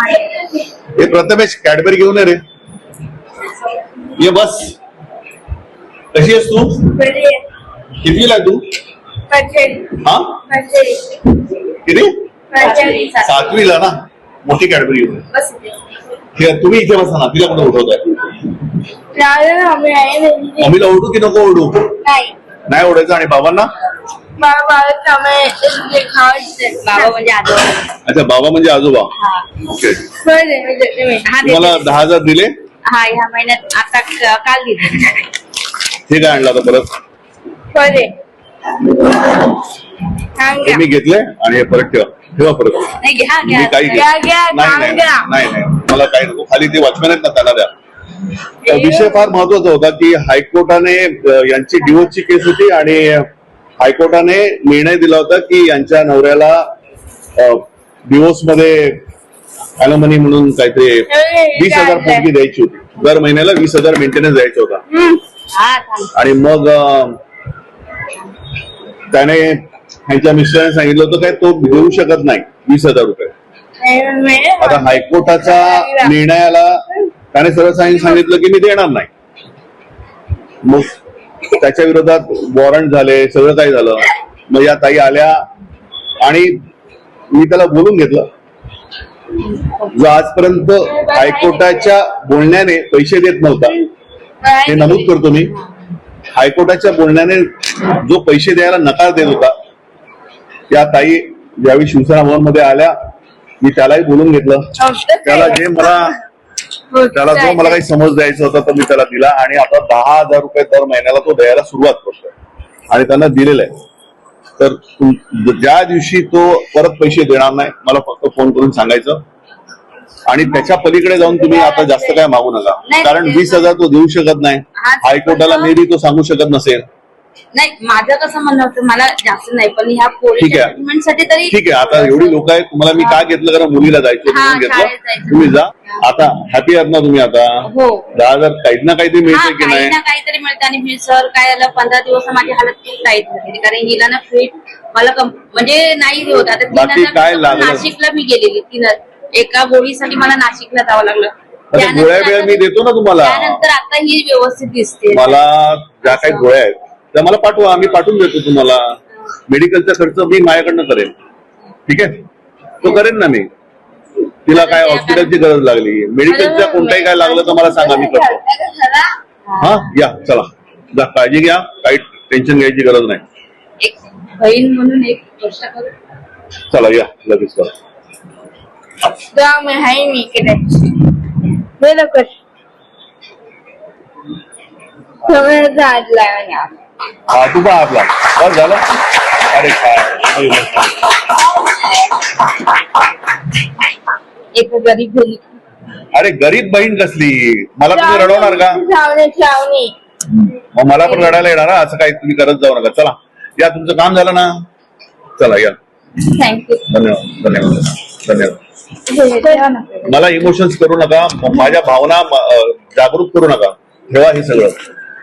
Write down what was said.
हे प्रथमेश कॅडबरी घेऊन रे. ये बस. कशी आहेस तू? कितवीला आहे तू? हा? किती? सातवीला ना? मोठी कॅडबरी घेऊन. हे तुम्ही इथे बसा ना. तिला कुठे उठवताय? मम्मीला ओढू की नको ओढू नाही. ओढायचं आणि बाबांना? बाबा म्हणजे आजोबा. अच्छा बाबा म्हणजे आजोबा हा ओके हा तुम्हाला. दहा हजार दिले? हा ह्या महिन्यात आता क- काल दिले. हे काय आणलं आता परत? हे मी घेतले आणि हे परत ठेवा. ठेवा परत. नाही घ्या मी घ्या. काही घ्या, घ्या, नाही नाही घ्या. नाही नाही. मला काही नको. खाली ते वॉचमॅन आहेत ना त्याला द्या. तर विषय फार महत्त्वाचा होता की हायकोर्टाने अ, यांची डिवोर्सची केस होती आणि हायकोर्टाने निर्णय दिला होता की यांच्या नवऱ्याला डिवोर्समध्ये अॅलोमनी म्हणून काहीतरी वीस हजार पोटगी द्यायची होती. दर महिन्याला वीस हजार मेंटेनन्स द्यायचा होता. हा. आणि मग त्याने ह्यांच्या मिस्टरांनी सांगितलं होतं काय तो देऊ शकत नाही वीस हजार रुपये. आता हायकोर्टाच्या निर्णयाला त्याने सरळ सांगितलं सांगितलं की मी देणार नाही. मग त्याच्या विरोधात वॉरंट झाले सगळं काही झालं. मग या ताई आल्या आणि मी त्याला बोलून घेतलं. जो आजपर्यंत हायकोर्टाच्या बोलण्याने पैसे देत नव्हता हे नमूद करतो मी. हायकोर्टाच्या बोलण्याने जो पैसे द्यायला नकार देत होता या ताई ज्यावेळी शिवसेना भवनमध्ये आल्या मी त्यालाही बोलून घेतलं. त्याला जे मला त्याला जो मला काही समज द्यायचा होता तो मी त्याला दिला आणि आता दहा हजार रुपये दर महिन्याला तो द्यायला सुरुवात करतोय. आणि त्यांना दिलेलं आहे. तर ज्या दिवशी तो परत पैसे देणार नाही मला फक्त फोन करून सांगायचं. आणि त्याच्या पलीकडे जाऊन तुम्ही आता जास्त काय मागू नका. कारण वीस हजार तो देऊ शकत नाही. हा, हायकोर्टाला मे बी तो सांगू शकत नसेल. नाही माझं कसं म्हणणं होतं मला जास्त नाही पण ह्या ठीक आहे. तरी आहे आता एवढी लोक आहेत तुम्हाला मी काय घेतलं? कारण मुलीला जायचं हा, घेतलं. तुम्ही जा. आता हॅपी आहात ना तुम्ही आता? हो. दहा हजार काही ना काहीतरी हा मिळते की काही नाही ना काहीतरी मिळतं आणि मी सर काय झालं पंधरा दिवस माझी हालत खूप टाईट झाली कारण हिला ना फिट मला कम- म्हणजे नाही होत. आता बाकी काय लागलं? नाशिकला मी गेलेली. तीन एका गोळीसाठी मला नाशिकला जावं लागलं. त्यानंतर गोळ्या बिळ्या आता- मी देतो ना तुम्हाला. त्यानंतर आता ही व्यवस्थित दिसते. मला ज्या काही गोळ्या आहेत त्या मला पाठवा. मी पाठवून देतो तुम्हाला. मेडिकलचा खर्च मी माझ्याकडनं करेन. ठीक आहे? तो करेन ना मी. तिला काय हॉस्पिटलची गरज लागली? मेडिकलच्या कोणताही काय लागलं तर मला सांगा मी करतो. हा या चला. जा काळजी घ्या. काही टेन्शन घ्यायची गरज नाही. एक बहीण म्हणून एक गोष्ट करू. चला या लगेच करा. Dame Jaime, que le. De lo que. No me da la gana. हा तू पहा आपला बस झालं? अरे काय? एक गरीब बहीण अरे गरीब बहीण कसली? मला तुम्ही रडवणार का. मग मला पण रडायला येणार हा? असं काही तुम्ही करत जाऊ नका. चला. या तुमचं काम झालं ना? चला या. थँक्यू धन्यवाद धन्यवाद धन्यवाद. मला इमोशन्स करू नका. माझ्या भावना म- अं, जागृत करू नका. ठेवा हे सगळं.